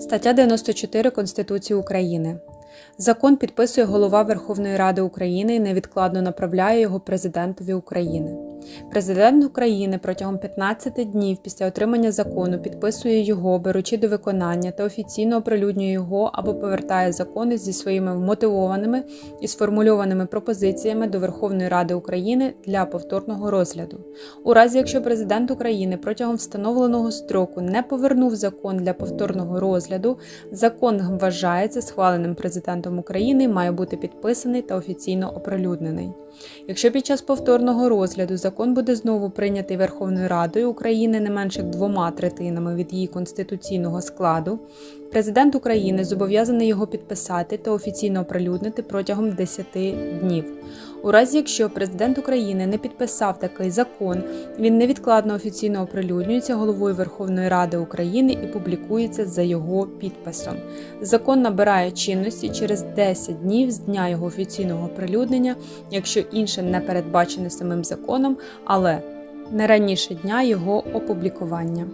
Стаття 94 Конституції України. Закон підписує голова Верховної Ради України і невідкладно направляє його президентові України. Президент України протягом 15 днів після отримання закону підписує його, беручи до виконання та офіційно оприлюднює його або повертає закони зі своїми вмотивованими і сформульованими пропозиціями до Верховної Ради України для повторного розгляду. У разі, якщо президент України протягом встановленого строку не повернув закон для повторного розгляду, закон вважається схваленим президентом України має бути підписаний та офіційно оприлюднений. Якщо під час повторного розгляду закон буде знову прийнятий Верховною Радою України не менше двома третинами від її конституційного складу, президент України зобов'язаний його підписати та офіційно оприлюднити протягом 10 днів. У разі, якщо президент України не підписав такий закон, він невідкладно офіційно оприлюднюється головою Верховної Ради України і публікується за його підписом. Закон набирає чинності через 10 днів з дня його офіційного оприлюднення, якщо інше не передбачене самим законом, але не раніше дня його опублікування.